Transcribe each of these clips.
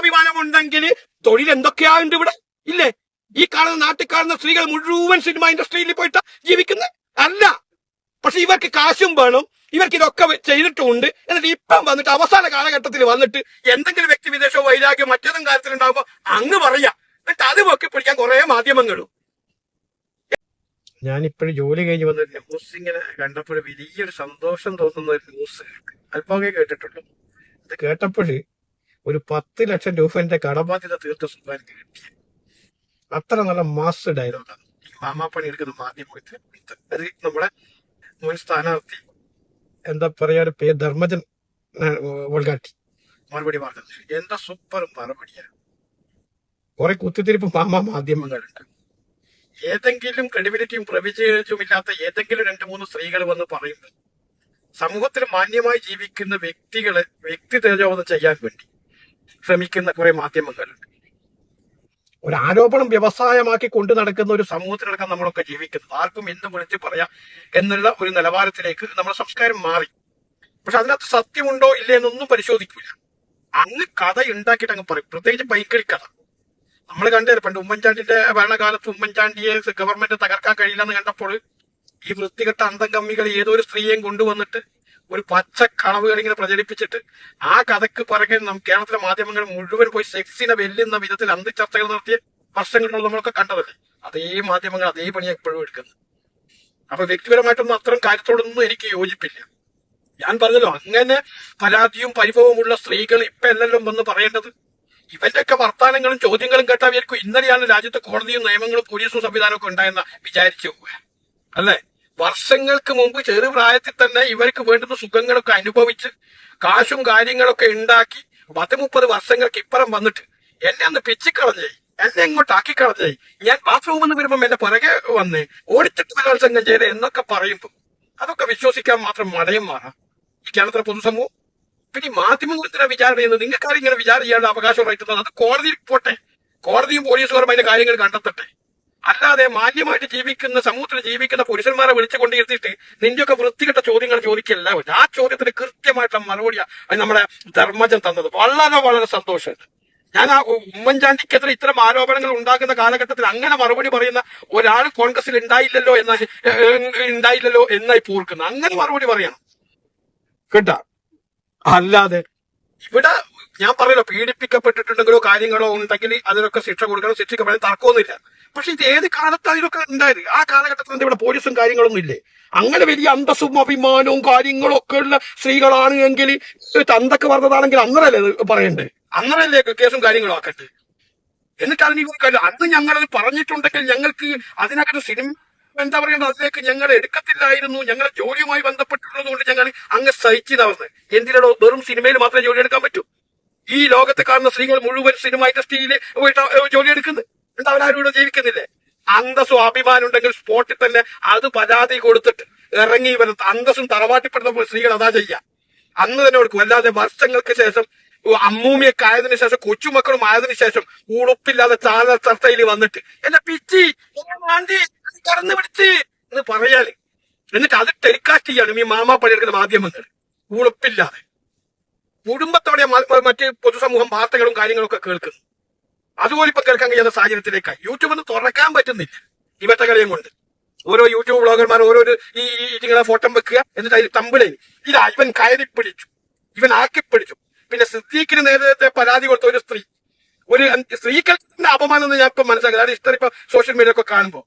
ആത്മാഭിമാനം ഉണ്ടെങ്കിൽ തൊഴിൽ എന്തൊക്കെയാണ്ട് ഇവിടെ ഇല്ലേ? ഈ കാണുന്ന നാട്ടിൽ കാണുന്ന സ്ത്രീകൾ മുഴുവൻ സിനിമ ഇൻഡസ്ട്രിയിൽ പോയിട്ട് ജീവിക്കുന്നത് അല്ല. പക്ഷെ ഇവർക്ക് കാശും വേണം. ഇവർക്ക് ഇതൊക്കെ ചെയ്തിട്ടുണ്ട്. എന്നിട്ട് ഇപ്പം വന്നിട്ട് അവസാന കാലഘട്ടത്തിൽ വന്നിട്ട് എന്തെങ്കിലും വ്യക്തി വിദേശമോ വൈരാഗ്യോ മറ്റേതും കാര്യത്തിലുണ്ടാകുമ്പോ അങ്ങ് പറയാ. എന്നിട്ട് അത് പൊക്കി പിടിക്കാൻ കുറെ മാധ്യമങ്ങളും ഞാനിപ്പോഴും ജോലി കഴിഞ്ഞ് വന്ന ന്യൂസ് ഇങ്ങനെ കണ്ടപ്പോൾ വലിയൊരു സന്തോഷം തോന്നുന്ന ഒരു ന്യൂസ് അല്പമൊക്കെ കേട്ടിട്ടുള്ളൂ. ഇത് കേട്ടപ്പോൾ ഒരു പത്ത് ലക്ഷം രൂപന്റെ കടബാധ്യത തീർത്ത് സുഖാనికి കിട്ടി. അത്ര നല്ല മാസ് ഡയലോഗാണ് ഈ മാമാപ്പണി എടുക്കുന്ന മാധ്യമത്തിൽ അത് നമ്മുടെ മുൻ സ്ഥാനാർത്ഥി എന്താ പറയാ ഒരു പേര് ധർമ്മജൻ വൾഗാട്ടി മറുപടി പറഞ്ഞത് എന്താ സൂപ്പർ മറുപടിയാണ് കുറെ കുത്തിത്തിരിപ്പ് മാമ മാധ്യമങ്ങളുണ്ട്. ഏതെങ്കിലും ക്രെഡിബിലിറ്റിയും പ്രവിചയച്ചും ഇല്ലാത്ത ഏതെങ്കിലും രണ്ട് മൂന്ന് സ്ത്രീകൾ വന്ന് പറയുന്നത് സമൂഹത്തിൽ മാന്യമായി ജീവിക്കുന്ന വ്യക്തികളെ വ്യക്തി തേജോവധം ചെയ്യാൻ വേണ്ടി. ശ്രമിക്കുന്ന കുറെ മാധ്യമങ്ങളുണ്ട് ഒരു ആരോപണം വ്യവസായമാക്കി കൊണ്ടു നടക്കുന്ന ഒരു സമൂഹത്തിലടക്കം നമ്മളൊക്കെ ജീവിക്കുന്നത്. ആർക്കും എന്തും വിളിച്ച് പറയാം എന്നുള്ള ഒരു നിലവാരത്തിലേക്ക് നമ്മുടെ സംസ്കാരം മാറി. പക്ഷെ അതിനകത്ത് സത്യമുണ്ടോ ഇല്ലേ എന്നൊന്നും പരിശോധിക്കില്ല അങ്ങ് കഥ ഉണ്ടാക്കിയിട്ട് അങ്ങ് പറയും. പ്രത്യേകിച്ച് ബൈക്കിൽ കഥ. നമ്മൾ കണ്ടത് പണ്ട് ഉമ്മൻചാണ്ടിന്റെ ഭരണകാലത്ത് ഉമ്മൻചാണ്ടിയെ ഗവൺമെന്റ് തകർക്കാൻ കഴിയില്ലെന്ന് കണ്ടപ്പോൾ ഈ വൃത്തികെട്ട അന്തംകമ്മികൾ ഏതോ ഒരു സ്ത്രീയെയും കൊണ്ടുവന്നിട്ട് ഒരു പച്ച കണവുകൾ ഇങ്ങനെ പ്രചരിപ്പിച്ചിട്ട് ആ കഥക്ക് പുറകെ നം കേരളത്തിലെ മാധ്യമങ്ങൾ മുഴുവൻ പോയി സെക്സിനെ വെല്ലുന്ന വിധത്തിൽ അന്തിച്ചർച്ചകൾ നടത്തിയ വർഷങ്ങളിലുള്ള നമ്മളൊക്കെ കണ്ടതല്ലേ? അതേ മാധ്യമങ്ങൾ അതേ പണിയാണ് ഇപ്പോഴും എടുക്കുന്നത്. അപ്പൊ വ്യക്തിപരമായിട്ടൊന്നും അത്തരം കാര്യത്തോടൊന്നും എനിക്ക് യോജിപ്പില്ല. ഞാൻ പറഞ്ഞല്ലോ അങ്ങനെ പരാതിയും പരിഭവമുള്ള സ്ത്രീകൾ ഇപ്പൊ എല്ലാം വന്ന് പറയേണ്ടത്. ഇവന്റെയൊക്കെ വർത്താനങ്ങളും ചോദ്യങ്ങളും കേട്ടാൽ വിചാരിക്കും ഇന്നലെയാണ് രാജ്യത്തെ കോടതിയും നിയമങ്ങളും പോലീസും സംവിധാനമൊക്കെ ഉണ്ടായെന്ന വിചാരിച്ചു പോവുക. അല്ലേ? വർഷങ്ങൾക്ക് മുമ്പ് ചെറുപ്രായത്തിൽ തന്നെ ഇവർക്ക് വേണ്ടുന്ന സുഖങ്ങളൊക്കെ അനുഭവിച്ച് കാശും കാര്യങ്ങളൊക്കെ ഉണ്ടാക്കി പത്ത് മുപ്പത് വർഷങ്ങൾക്ക് ഇപ്പുറം വന്നിട്ട് എന്നെ ഒന്ന് പിച്ചിക്കളഞ്ഞേ എന്നെ ഇങ്ങോട്ട് ആക്കിക്കളഞ്ഞേ. ഞാൻ ബാത്റൂമിൽ നിന്ന് വരുമ്പോൾ എന്റെ പുറകെ വന്ന് ഓടിച്ചിട്ട് ബലാത്സംഗം ചെയ്ത് എന്നൊക്കെ പറയുമ്പോൾ അതൊക്കെ വിശ്വസിക്കാൻ മാത്രം മടയന്മാറാ ഈ കേരളത്തിലെ പൊതുസമൂഹം. പിന്നെ മാധ്യമങ്ങളെ മാധ്യമങ്ങൾ വിചാരണ ചെയ്യുന്നത് നിങ്ങൾക്ക് ഇങ്ങനെ വിചാരണ ചെയ്യാനുള്ള അവകാശം റൈറ്റുന്നത് അത് കോടതിയിൽ പോട്ടെ. കോടതിയും പോലീസുകാരും അതിന്റെ കാര്യങ്ങൾ കണ്ടെത്തട്ടെ. അല്ലാതെ മാന്യമായിട്ട് ജീവിക്കുന്ന സമൂഹത്തിൽ ജീവിക്കുന്ന പുരുഷന്മാരെ വിളിച്ചു കൊണ്ടിരുത്തിയിട്ട് നിന്റെയൊക്കെ വൃത്തികെട്ട ചോദ്യങ്ങൾ ചോദിക്കില്ല. ആ ചോദ്യത്തിന് കൃത്യമായിട്ടുള്ള മറുപടിയാണ് നമ്മുടെ ധർമ്മജൻ തന്നത്. വളരെ വളരെ സന്തോഷമുണ്ട് ഞാൻ ആ ഉമ്മൻചാണ്ടിക്കെതിരെ ഇത്തരം ആരോപണങ്ങൾ ഉണ്ടാക്കുന്ന കാലഘട്ടത്തിൽ അങ്ങനെ മറുപടി പറയുന്ന ഒരാൾ കോൺഗ്രസിൽ ഉണ്ടായില്ലല്ലോ എന്ന ഉണ്ടായില്ലല്ലോ എന്നായി പൂർക്കുന്നു. അങ്ങനെ മറുപടി പറയണം. കേട്ടാ? അല്ലാതെ ഇവിടെ ഞാൻ പറയല്ലോ പീഡിപ്പിക്കപ്പെട്ടിട്ടുണ്ടെങ്കിലോ കാര്യങ്ങളോ ഉണ്ടെങ്കിൽ അതിനൊക്കെ ശിക്ഷ കൊടുക്കണം ശിക്ഷിക്കപ്പെടാൻ തർക്കമൊന്നുമില്ല. പക്ഷെ ഇത് ഏത് കാലത്താണ് ഇതൊക്കെ ഉണ്ടായത്? ആ കാലഘട്ടത്തിൽ ഇവിടെ പോലീസും കാര്യങ്ങളൊന്നും ഇല്ലേ? അങ്ങനെ വലിയ അന്തസ്സും അഭിമാനവും കാര്യങ്ങളും ഒക്കെ ഉള്ള സ്ത്രീകളാണ് എങ്കിൽ തന്തൊക്കെ പറഞ്ഞതാണെങ്കിൽ അങ്ങനല്ലേ പറയണ്ടേ? അന്നരല്ലേ കേസും കാര്യങ്ങളും ആക്കട്ടെ എന്നിട്ട് അതിന് ഇവർക്ക് അന്ന് ഞങ്ങളത് പറഞ്ഞിട്ടുണ്ടെങ്കിൽ ഞങ്ങൾക്ക് അതിനകത്ത് സിനിമ എന്താ പറയുന്നത് അതിലേക്ക് ഞങ്ങൾ എടുക്കത്തില്ലായിരുന്നു. ഞങ്ങൾ ജോലിയുമായി ബന്ധപ്പെട്ടുള്ളത് കൊണ്ട് ഞങ്ങൾ അങ്ങ് സഹിച്ചതാവുന്നത് എന്തിനോ വെറും സിനിമയിൽ മാത്രമേ ജോലി എടുക്കാൻ പറ്റൂ? ഈ ലോകത്ത് കാണുന്ന സ്ത്രീകൾ മുഴുവൻ സിനിമ ഇൻഡസ്ട്രിയിൽ പോയിട്ട് ജോലി എടുക്കുന്നത്. എന്നിട്ട് അവരാരും ഇവിടെ ജീവിക്കുന്നില്ലേ? അന്തസ്സും അഭിമാനം ഉണ്ടെങ്കിൽ സ്പോട്ടിൽ തന്നെ അത് പരാതി കൊടുത്തിട്ട് ഇറങ്ങി വരുന്ന അന്തസ്സും തറവാട്ടിപ്പെടുന്ന സ്ത്രീകൾ അതാ ചെയ്യ. അന്ന് തന്നെ കൊടുക്കും. അല്ലാതെ വർഷങ്ങൾക്ക് ശേഷം അമ്മൂമിയൊക്കെ ആയതിനു ശേഷം കൊച്ചുമക്കളും ആയതിനു ശേഷം ഉളുപ്പില്ലാതെ ചാനൽ ചർച്ചയിൽ വന്നിട്ട് എന്നെ പിച്ചി കടന്നു പിടിച്ച് എന്ന് പറയാൽ. എന്നിട്ട് അത് ടെലികാസ്റ്റ് ചെയ്യാണ് ഈ മാമാ പണിയെടുക്കുന്ന മാധ്യമങ്ങൾ ഉളുപ്പില്ലാതെ. കുടുംബത്തോടെ മറ്റ് പൊതുസമൂഹം വാർത്തകളും കാര്യങ്ങളും ഒക്കെ കേൾക്കുന്നു. അതുപോലെ ഇപ്പൊ കേൾക്കാൻ കഴിയാത്ത സാഹചര്യത്തിലേക്കായി യൂട്യൂബ് ഒന്ന് തുറക്കാൻ പറ്റുന്നില്ല. ഇവത്തെ കളിയും കൊണ്ട്. ഓരോ യൂട്യൂബ് ബ്ലോഗർമാർ ഓരോ ഈ നിങ്ങളെ ഫോട്ടോ വെക്കുക എന്നിട്ട് അതിൽ തമ്പിളേ ഇതാ ഇവൻ കയറി പിടിച്ചു. ഇവൻ ആക്കി പിടിച്ചു. പിന്നെ സിദ്ദീഖിന് നേരത്തെ പരാതി കൊടുത്ത ഒരു സ്ത്രീ. ഒരു സ്ത്രീകളുടെ അപമാനം എന്ന് ഞാൻ ഇപ്പൊ മനസ്സിലാക്കുന്നത് അത് ഇഷ്ടം ഇപ്പൊ സോഷ്യൽ മീഡിയ ഒക്കെ കാണുമ്പോൾ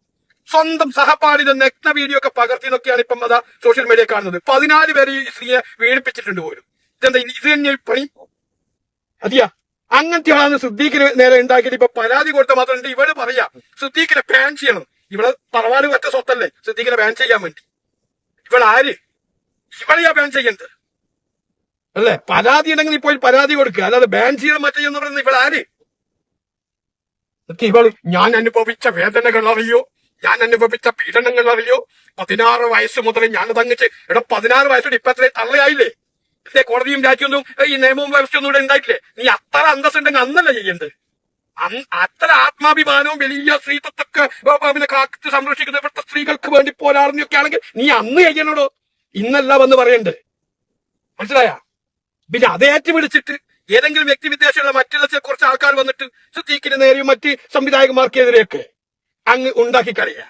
സ്വന്തം സഹപാഠിയുടെ നഗ്ന വീഡിയോ ഒക്കെ പകർത്തി എന്നൊക്കെയാണ് ഇപ്പം അതാ സോഷ്യൽ മീഡിയ കാണുന്നത്. പതിനാല് പേര് ഈ സ്ത്രീയെ വീണിപ്പിച്ചിട്ടുണ്ട് പോലും. ഇതെന്താ ഇത് തന്നെ പണി? അതിയാ. അങ്ങനത്തെ ആളാണ് സിദ്ദീഖിന് നേരെ ഉണ്ടാക്കിയിട്ട് ഇപ്പൊ പരാതി കൊടുത്ത മാത്രം ഇവിടെ പറയാ സിദ്ദീഖിനെ ബാൻ ചെയ്യണം. ഇവിടെ പറവാനും ഒറ്റ സ്വത്തല്ലേ? സിദ്ദീഖിനെ ബാൻ ചെയ്യാൻ വേണ്ടി. ഇവൾ ആര്? ഇവളെയാ ബാൻ ചെയ്യേണ്ടത്. അല്ലേ? പരാതി ഉണ്ടെങ്കിൽ ഇപ്പോൾ പരാതി കൊടുക്കുക അല്ലാതെ ബാൻ ചെയ്യണം മറ്റേ എന്ന് പറയുന്നത് ഇവൾ ആര്? ഇവൾ ഞാൻ അനുഭവിച്ച വേദനകൾ അറിയോ? ഞാൻ അനുഭവിച്ച പീഡനങ്ങൾ അറിയോ? പതിനാറ് വയസ്സ് മുതൽ ഞാൻ തങ്ങിച്ച് ഇവിടെ പതിനാറ് വയസ്സോട് ഇപ്പൊ തള്ളയായില്ലേ? കോടതിയും രാജ്യമൊന്നും ഈ നിയമവും വ്യവസ്ഥയൊന്നും ഇവിടെ ഉണ്ടായിട്ടില്ലേ? നീ അത്ര അന്തസ്സുണ്ടെങ്കിൽ അന്നല്ല ചെയ്യേണ്ടത്. അത്ര ആത്മാഭിമാനവും വലിയ സ്ത്രീത്വത്തൊക്കെ പിന്നെ കാത്ത് സംരക്ഷിക്കുന്ന ഇവിടുത്തെ സ്ത്രീകൾക്ക് വേണ്ടി പോരാടുന്നൊക്കെ ആണെങ്കിൽ നീ അന്ന് ചെയ്യണോടോ? ഇന്നല്ല വന്ന് പറയണ്ടേ. മനസ്സിലായ? പിന്നെ അതേറ്റ് വിളിച്ചിട്ട് ഏതെങ്കിലും വ്യക്തി വിദ്വേഷമുള്ള മറ്റുള്ള കുറച്ച് ആൾക്കാർ വന്നിട്ട് സുദ്ദീഖിന് നേരെയും മറ്റ് സംവിധായകന്മാർക്കെതിരെയൊക്കെ അങ്ങ് ഉണ്ടാക്കി കളയുക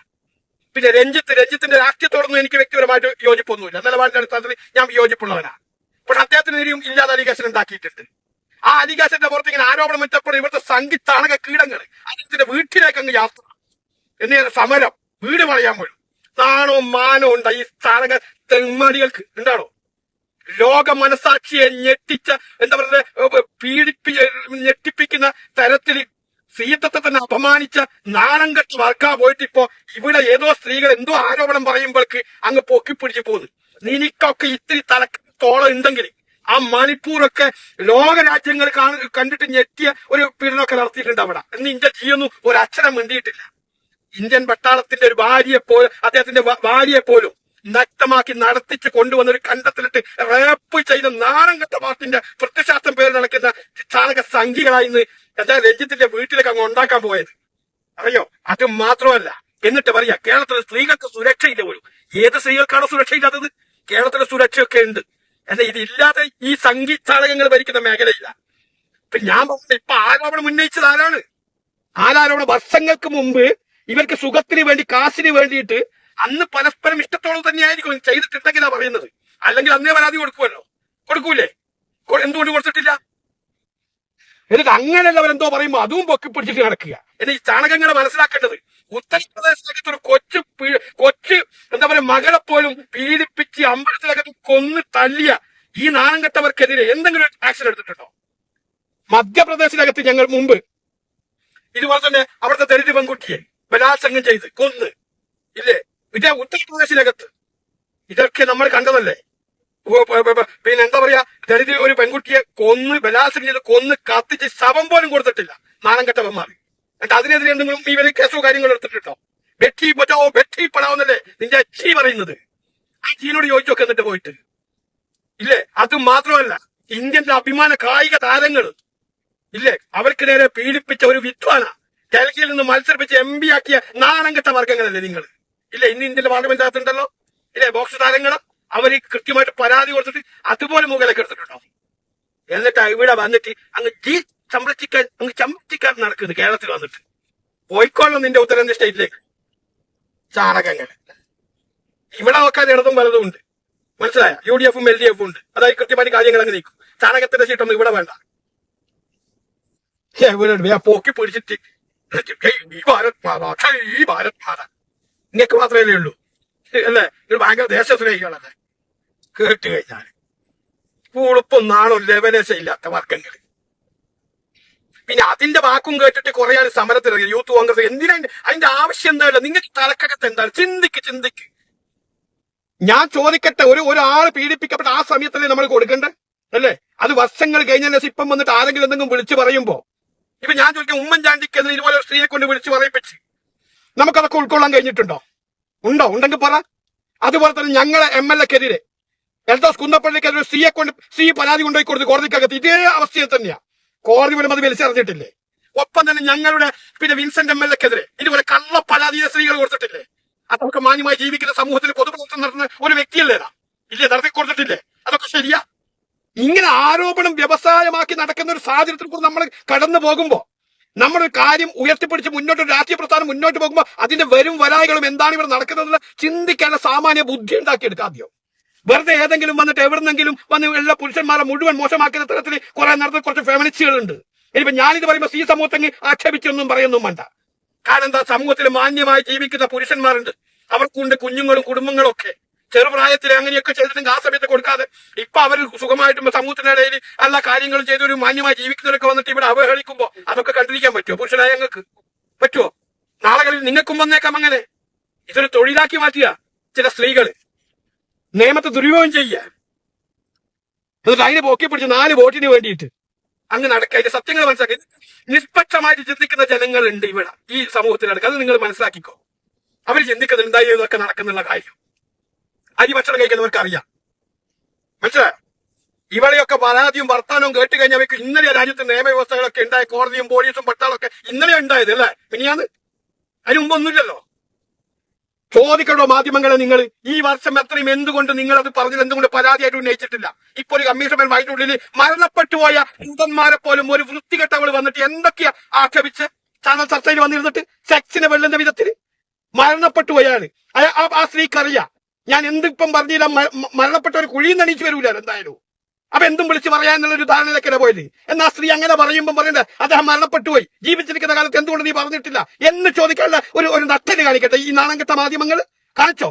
പിന്നെ രഞ്ജിത്ത് രഞ്ജിത്തിന്റെ രാഷ്ട്രീയത്തോടൊന്നും എനിക്ക് വ്യക്തിപരമായിട്ട് യോജിപ്പൊന്നുമില്ല. നിലപാടിന്റെ അടിസ്ഥാനത്തിൽ ഞാൻ യോജിപ്പുള്ളവനാണ് പക്ഷെ അദ്ദേഹത്തിന് നേരെയും ഇല്ലാതെ അലിഗേഷൻ ഉണ്ടാക്കിയിട്ടുണ്ട്. ആ അലിഗേഷന്റെ പുറത്ത് ഇങ്ങനെ ആരോപണം വെച്ചപ്പോൾ ഇവിടുത്തെ സംഘി ചാണക കീടങ്ങൾ അദ്ദേഹത്തിന്റെ വീട്ടിലേക്ക് അങ്ങ് യാത്ര എന്നിങ്ങനെ സമരം വീട് പറയാൻ പോലും. നാണോ മാനോ ഉണ്ട് ഈ ചാണക തെമ്മാടികൾക്ക് ഉണ്ടാണോ? ലോക മനസാക്ഷിയെ ഞെട്ടിച്ച എന്താ പറയുക പീഡിപ്പി ഞെട്ടിപ്പിക്കുന്ന തരത്തിൽ സ്ത്രീത്വത്തെ തന്നെ അപമാനിച്ച നാണം കെട്ട് വർക്കാ പോയിട്ട് ഇപ്പോ ഇവിടെ ഏതോ സ്ത്രീകൾ എന്തോ ആരോപണം പറയുമ്പോൾക്ക് അങ്ങ് പൊക്കിപ്പിടിച്ചു പോകുന്നു. നിനക്കൊക്കെ ഇത്തിരി തലത്തോളം ഉണ്ടെങ്കിൽ ആ മണിപ്പൂറൊക്കെ ലോക രാജ്യങ്ങൾ കണ്ടിട്ട് ഞെട്ടിയ ഒരു പീഡനമൊക്കെ നടത്തിയിട്ടുണ്ട് അവിടെ. എന്ന് ഇന്ത്യ ചെയ്യൊന്നും. ഒരു അക്ഷരം മിണ്ടിയിട്ടില്ല. ഇന്ത്യൻ പട്ടാളത്തിന്റെ ഒരു ഭാര്യയെ പോലും അദ്ദേഹത്തിന്റെ ഭാര്യയെ പോലും നഗ്നമാക്കി നടത്തിച്ച് കൊണ്ടുവന്ന ഒരു കണ്ടത്തിലിട്ട് റേപ്പ് ചെയ്ത നാണം കെട്ട പാർട്ടിന്റെ പേര് നടക്കുന്ന ചാണക സംഖ്യകളായി എന്താ രഞ്ജിത്തിന്റെ വീട്ടിലേക്ക് അങ്ങ് ഉണ്ടാക്കാൻ പോയത്. അറിയോ? അത് മാത്രമല്ല. എന്നിട്ട് പറയാ കേരളത്തിലെ സ്ത്രീകൾക്ക് സുരക്ഷയില്ല പോലും. ഏത് സ്ത്രീകൾക്കാണോ സുരക്ഷയില്ലാത്തത്? കേരളത്തിലെ സുരക്ഷയൊക്കെ ഉണ്ട്. എന്നാൽ ഇതില്ലാതെ ഈ സംഗീത ചാലകങ്ങൾ ഭരിക്കുന്ന മേഖലയില്ല. ഇപ്പൊ ഞാൻ ഇപ്പൊ ആരോപണം ഉന്നയിച്ചത്? ആരാണ്? ആരാരോപണം വർഷങ്ങൾക്ക് മുമ്പ് ഇവർക്ക് സുഖത്തിന് വേണ്ടി കാശിന് വേണ്ടിയിട്ട് അന്ന് പരസ്പരം ഇഷ്ടത്തോളം തന്നെയായിരിക്കും ചെയ്തിട്ടുണ്ടെങ്കിലാ പറയുന്നത്? അല്ലെങ്കിൽ അന്നേ പരാതി കൊടുക്കുമല്ലോ? കൊടുക്കൂലേ? എന്തുകൊണ്ട് കൊടുത്തിട്ടില്ല? എന്നിട്ട് അങ്ങനെയല്ല എന്തോ പറയുമ്പോ അതും പൊക്കി പിടിച്ചിട്ട് നടക്കുക. എന്നിട്ട് ഈ ചാണകങ്ങളെ മനസ്സിലാക്കേണ്ടത് ഉത്തർപ്രദേശിലകത്ത് ഒരു കൊച്ചു കൊച്ചു എന്താ പറയുക മകളെ പോലും പീഡിപ്പിച്ച് അമ്പലത്തിലകത്ത് കൊന്ന് തല്ലിയ ഈ നാണംകെട്ടവർക്കെതിരെ എന്തെങ്കിലും ആക്ഷൻ എടുത്തിട്ടുണ്ടോ? മധ്യപ്രദേശിനകത്ത് ഞങ്ങൾ മുമ്പ് ഇതുപോലെ തന്നെ അവിടുത്തെ ദരിദ്ര പെൺകുട്ടിയെ ബലാത്സംഗം ചെയ്ത് കൊന്ന് ഇല്ലേ? ഇതേ ഉത്തർപ്രദേശിനകത്ത്. ഇതൊക്കെ നമ്മൾ കണ്ടതല്ലേ? പിന്നെ എന്താ പറയാ ദരിദ്ര ഒരു പെൺകുട്ടിയെ കൊന്ന് ബലാത്സംഗം ചെയ്ത് കൊന്ന് കത്തിച്ച് ശവം പോലും കൊടുത്തിട്ടില്ല നാണം കെട്ടവന്മാർ എന്നിട്ട് അതിനെതിരെ എന്തെങ്കിലും ഇവർ കേസോ കാര്യങ്ങളോ എടുത്തിട്ടുണ്ടോ? ബെറ്റി പറ്റാവോ ബെറ്റി പടാവുന്നല്ലേ നിന്റെ അച്ഛി പറയുന്നത്? ആ ചീനോട് ചോദിച്ചൊക്കെ എന്നിട്ട് പോയിട്ട്. ഇല്ലേ? അത് മാത്രമല്ല ഇന്ത്യന്റെ അഭിമാന കായിക താരങ്ങൾ ഇല്ലേ? അവർക്ക് നേരെ പീഡിപ്പിച്ച ഒരു വിദ്വാന ഡൽഹിയിൽ നിന്ന് മത്സരിപ്പിച്ച് എം പി ആക്കിയ നാണംകെട്ട വർഗങ്ങളല്ലേ നിങ്ങൾ ഇല്ലേ? ഇന്ന് ഇന്ത്യയിലെ പാർലമെന്റ് അകത്തുണ്ടല്ലോ ഇല്ലേ? ബോക്സ് താരങ്ങൾ അവർ കൃത്യമായിട്ട് പരാതി കൊടുത്തിട്ട് അതുപോലെ മുകളിലേക്ക് എടുത്തിട്ടുണ്ടോ? എന്നിട്ട് ഇവിടെ വന്നിട്ട് അങ്ങ് ജീ സംരക്ഷിക്കാൻ അങ്ങ് ചമ്പിക്കാൻ നടക്കുന്നത് കേരളത്തിൽ വന്നിട്ട്. പോയിക്കോളും നിന്റെ ഉത്തരേന്ത്യ സ്റ്റേറ്റിലേക്ക്. ചാണകങ്ങൾ. ഇവിടെ നോക്കാതെ ഇടതും വലതും ഉണ്ട്. മനസ്സിലായ? യു ഡി എഫും എൽ ഡി എഫും ഉണ്ട്. അതായത് കൃത്യമായിട്ട് കാര്യങ്ങൾ അങ്ങ് നീക്കും. ചാണകത്തിന്റെ സീറ്റൊന്നും ഇവിടെ വേണ്ട. എവിടെ പോക്കി പിടിച്ചിട്ട് "ഏയ്, ഈ ഭാരത് മാതാ ഈ മാത്രമേ ഉള്ളൂ. അല്ലേ? ഇത് ഭയങ്കര ദേശസ്നേഹികളല്ലേ? കേട്ട് കഴിഞ്ഞാൽ ഉളുപ്പും ലെവനേശ ഇല്ലാത്ത വർഗങ്ങൾ പിന്നെ അതിന്റെ വാക്കും കേട്ടിട്ട് കുറെ ആൾ സമരത്തിൽ യൂത്ത് കോൺഗ്രസ് എന്തിനാ അതിന്റെ- ആവശ്യം എന്താണ് നിങ്ങൾക്ക് തലക്കകത്ത് എന്താണ്? ചിന്തിക്ക് ചിന്തിക്ക്. ഞാൻ ചോദിക്കട്ടെ ഒരു ഒരാൾ പീഡിപ്പിക്കപ്പെട്ട ആ സമയത്തല്ലേ നമ്മൾ കൊടുക്കണ്ടേ? അല്ലേ? അത് വർഷങ്ങൾ കഴിഞ്ഞാൽ ഇപ്പം വന്നിട്ട് ആരെങ്കിലും എന്തെങ്കിലും വിളിച്ചു പറയുമ്പോ. ഇപ്പൊ ഞാൻ ചോദിക്കാം ഉമ്മൻചാണ്ടിക്കെതിരെ ഇതുപോലെ ഒരു സ്ത്രീയെ കൊണ്ട് വിളിച്ചു പറയിപ്പിച്ച്. നമുക്കതൊക്കെ ഉൾക്കൊള്ളാൻ കഴിഞ്ഞിട്ടുണ്ടോ? ഉണ്ടോ? ഉണ്ടെങ്കിൽ പറ. അതുപോലെ തന്നെ ഞങ്ങളെ എം എൽ എക്കെതിരെ എൽദോസ് കുന്നപ്പള്ളിക്കെതിരെ സ്ത്രീയെ കൊണ്ട് സ്ത്രീ പരാതി കൊണ്ടുപോയി കൊടുത്ത് കോടതിക്കകത്ത്. ഇതേ അവസ്ഥയിൽ തന്നെയാ. കോടതി പോലും അത് വലിച്ചെറിഞ്ഞിട്ടില്ലേ? ഒപ്പം തന്നെ ഞങ്ങളുടെ പിന്നെ വിൻസെന്റ് എം എൽ എക്കെതിരെ ഇതുപോലെ കള്ള പരാതിയെ സ്ത്രീകൾ കൊടുത്തിട്ടില്ലേ? അതൊക്കെ മാന്യമായി ജീവിക്കുന്ന സമൂഹത്തിൽ പൊതുപ്രവർത്തനം നടത്തുന്ന ഒരു വ്യക്തിയല്ലേതാ ഇല്ലേ? നടത്തി കൊടുത്തിട്ടില്ലേ? അതൊക്കെ ശരിയാ? ഇങ്ങനെ ആരോപണം വ്യവസായമാക്കി നടക്കുന്ന ഒരു സാഹചര്യത്തിൽ കൂടെ നമ്മൾ കടന്നു പോകുമ്പോ നമ്മുടെ കാര്യം ഉയർത്തിപ്പിടിച്ച് മുന്നോട്ട് രാഷ്ട്രീയ പ്രസ്ഥാനം മുന്നോട്ട് പോകുമ്പോൾ അതിന്റെ വരും വരായികളും എന്താണ് ഇവിടെ നടക്കുന്നത് ചിന്തിക്കാനുള്ള സാമാന്യ ബുദ്ധി ഉണ്ടാക്കിയെടുക്കുക ആദ്യം. വെറുതെ ഏതെങ്കിലും വന്നിട്ട് എവിടുന്നെങ്കിലും വന്ന് എല്ലാ പുരുഷന്മാരെ മുഴുവൻ മോശമാക്കുന്ന തരത്തിൽ കുറെ നടന്ന കുറച്ച് ഫെമിനിസ്റ്റുകളുണ്ട്. ഇനിയിപ്പോ ഞാനിത് പറയുമ്പോൾ ഈ സമൂഹത്തെ ആക്ഷേപിച്ചൊന്നും പറയൊന്നും വേണ്ട. കാരണം എന്താ? സമൂഹത്തിൽ മാന്യമായി ജീവിക്കുന്ന പുരുഷന്മാരുണ്ട്. അവർക്കുണ്ട് കുഞ്ഞുങ്ങളും കുടുംബങ്ങളും ഒക്കെ. ചെറുപ്രായത്തിൽ അങ്ങനെയൊക്കെ ചെയ്തിട്ടും ആ സമയത്ത് കൊടുക്കാതെ ഇപ്പൊ അവർ സുഖമായിട്ടും സമൂഹത്തിനിടയിൽ എല്ലാ കാര്യങ്ങളും ചെയ്ത് ഒരു മാന്യമായി ജീവിക്കുന്നവരൊക്കെ വന്നിട്ട് ഇവിടെ അവഹേളിക്കുമ്പോ അതൊക്കെ കണ്ടിരിക്കാൻ പറ്റുമോ? പുരുഷനായ ഞങ്ങൾക്ക് പറ്റുമോ? നാളെ നിങ്ങൾക്കും വന്നേക്കാം അങ്ങനെ. ഇതൊരു തൊഴിലാക്കി മാറ്റിയ ചില സ്ത്രീകൾ നിയമത്തെ ദുരുപയോഗം ചെയ്യുക എന്നിട്ട് അതിനെ പൊക്കി പിടിച്ച് നാല് വോട്ടിന് വേണ്ടിയിട്ട് അങ്ങ് നടക്കുക. അതിന്റെ സത്യങ്ങൾ മനസ്സിലാക്കി. നിഷ്പക്ഷമായിട്ട് ചിന്തിക്കുന്ന ജനങ്ങളുണ്ട് ഇവിടെ. ഈ സമൂഹത്തിൽ നടക്കുക അത് നിങ്ങൾ മനസ്സിലാക്കിക്കോ. അവർ ചിന്തിക്കുന്നത് എന്താ ഇതൊക്കെ നടക്കുന്നുള്ള കാര്യം. അരി ഭക്ഷണം കഴിക്കുന്നവർക്ക് അറിയാം. മനസ്സിലായോ? ഇവളെയൊക്കെ പരാതിയും വർത്താനവും കേട്ട് കഴിഞ്ഞവർക്ക് ഇന്നലെ രാജ്യത്ത് നിയമവ്യവസ്ഥകളൊക്കെ ഉണ്ടായ കോടതിയും പോലീസും പട്ടാളൊക്കെ ഇന്നലെ ഉണ്ടായത് അല്ലേ? മിനിയാന്ന്? അതിന് മുമ്പ് ഒന്നുമില്ലല്ലോ ചോദിക്കണോ മാധ്യമങ്ങളെ നിങ്ങൾ? ഈ വർഷം എത്രയും എന്തുകൊണ്ട് നിങ്ങൾ അത് പറഞ്ഞത് എന്തുകൊണ്ട് പരാതിയായിട്ട് ഉന്നയിച്ചിട്ടില്ല? ഇപ്പൊ ഒരു കമ്മീഷൻ വായിട്ടുള്ളിൽ മരണപ്പെട്ടു പോയ ദൂതന്മാരെ പോലും ഒരു വൃത്തികെട്ടവൾ വന്നിട്ട് എന്തൊക്കെയാ ആക്ഷേപിച്ച്? ചാനൽ ചർച്ചയിൽ വന്നിരുന്നിട്ട് സെക്സിനെ വെള്ളുന്ന വിധത്തിൽ മരണപ്പെട്ടു പോയാണ് ആ- സ്ത്രീക്കറിയാം ഞാൻ എന്തിപ്പം പറഞ്ഞില്ല മരണപ്പെട്ട ഒരു കുഴിയിൽ നിന്ന് വരൂല എന്തായാലും. അപ്പൊ എന്തും വിളിച്ച് പറയാനുള്ള ഒരു ധാരണയിലേക്കല്ലേ പോയത്? എന്നാ സ്ത്രീ അങ്ങനെ പറയുമ്പോൾ പറയുന്നത് അദ്ദേഹം മരണപ്പെട്ടു പോയി ജീവിച്ചിരിക്കുന്ന കാലത്ത് എന്തുകൊണ്ട് നീ പറഞ്ഞിട്ടില്ല? എന്ന് ചോദിക്കാനുള്ള ഒരു ഒരു നട്ടൽ കാണിക്കട്ടെ ഈ നാണംകെട്ട മാധ്യമങ്ങൾ? കാണിച്ചോ?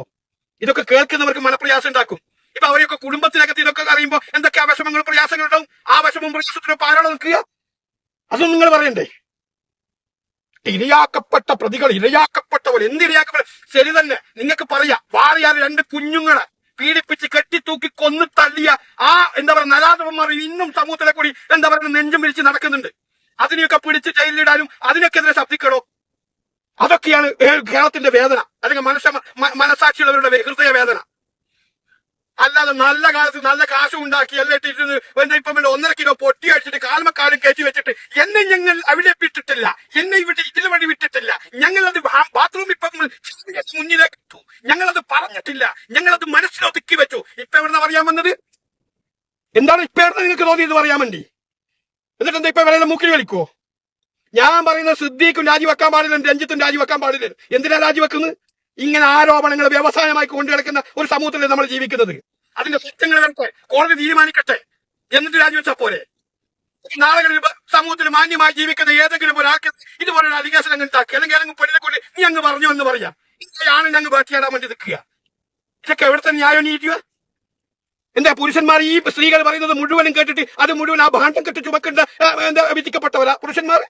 ഇതൊക്കെ കേൾക്കുന്നവർക്ക് മനപ്രയാസം ഉണ്ടാക്കും. ഇപ്പൊ അവരെയൊക്കെ കുടുംബത്തിനകത്ത് ഇതൊക്കെ അറിയുമ്പോൾ എന്തൊക്കെ വിഷമങ്ങൾ പ്രയാസങ്ങൾ ഉണ്ടാവും? ആ വിഷമവും പ്രയാസത്തിനൊപ്പം ആരാണ് നിൽക്കുക അതൊന്നും നിങ്ങൾ പറയണ്ടേ? ഇരയാക്കപ്പെട്ട പ്രതികൾ ഇരയാക്കപ്പെട്ടവർ എന്ത് ഇരയാക്കപ്പെട്ട ശരി തന്നെ നിങ്ങൾക്ക് പറയാം. വാറിയാറ് രണ്ട് കുഞ്ഞുങ്ങളെ. പീഡിപ്പിച്ച് കെട്ടിത്തൂക്കി കൊന്നു തള്ളിയ ആ എന്താ പറയുക നരാധവന്മാർ ഇന്നും സമൂഹത്തിലെ കൂടി എന്താ പറയുക നെഞ്ചും വിരിച്ച് നടക്കുന്നുണ്ട്. അതിനെയൊക്കെ പിടിച്ച് ജയിലിലിടാനും അതിനൊക്കെതിരെ ശബ്ദിക്കണോ? അതൊക്കെയാണ് കേരളത്തിന്റെ വേദന. അല്ലെങ്കിൽ മനുഷ്യ മനസാക്ഷിയുള്ളവരുടെ ഹൃദയ വേദന അല്ലാതെ നല്ല കാലത്ത് നല്ല കാശ് ഉണ്ടാക്കി എല്ലാം ഇട്ടിരുന്ന് എന്താ ഇപ്പം ഒന്നര കിലോ പൊട്ടി അടിച്ചിട്ട് കാൽമക്കാലും കയറ്റി വെച്ചിട്ട് എന്നെ ഞങ്ങൾ അവിടെ വിട്ടിട്ടില്ല എന്നെ ഇവിടെ ഇതിൽ വഴി വിട്ടിട്ടില്ല. ഞങ്ങളത് അത് ബാത്റൂം ഇപ്പം മുന്നിലേക്ക് ഇട്ടു. ഞങ്ങളത് പറഞ്ഞിട്ടില്ല. ഞങ്ങളത് മനസ്സിലൊതുക്കി വെച്ചു. ഇപ്പൊ എവിടെ പറയാൻ വന്നത്? എന്താണ് ഇപ്പൊ എവിടെ നിങ്ങൾക്ക് തോന്നിയത് പറയാൻ വേണ്ടി? എന്നിട്ട് എന്താ ഇപ്പൊ പറയുന്നത് മൂക്കിൽ വിളിക്കോ ഞാൻ പറയുന്നത് സിദ്ദീഖും രാജിവെക്കാൻ പാടില്ല രഞ്ജിത്തും രാജിവെക്കാൻ പാടില്ല. എന്തിനാ രാജിവെക്കുന്നത്? ഇങ്ങനെ ആരോപണങ്ങൾ വ്യവസായമായി കൊണ്ടു കിടക്കുന്ന ഒരു സമൂഹത്തിൽ നമ്മൾ ജീവിക്കുന്നത്? അതിന്റെ സത്യങ്ങൾ വരട്ടെ കോടതി തീരുമാനിക്കട്ടെ എന്നിട്ട് രാജിവെച്ച പോലെ നാളുകളിൽ സമൂഹത്തിൽ മാന്യമായി ജീവിക്കുന്ന ഏതെങ്കിലും ഒരാൾക്ക് ഇതുപോലൊരു അലിഗേഷൻ അങ്ങ് അല്ലെങ്കിൽ ഏതെങ്കിലും പെണ്ണിനെ കൊണ്ട് നീ അങ്ങ് പറഞ്ഞു എന്ന് പറയാം. ഇങ്ങനെയാണ് ഞങ്ങൾ ബാക്കിയാടാൻ വേണ്ടി നിൽക്കുക? ഇതൊക്കെ എവിടുത്തെ ന്യായം നീക്കുക എന്താ പുരുഷന്മാർ ഈ സ്ത്രീകൾ പറയുന്നത് മുഴുവനും കേട്ടിട്ട് അത് മുഴുവൻ ആ ഭാണ്ഡം കെട്ടി ചുമക്കേണ്ട എന്താ വിധിക്കപ്പെട്ടവരാ പുരുഷന്മാർ?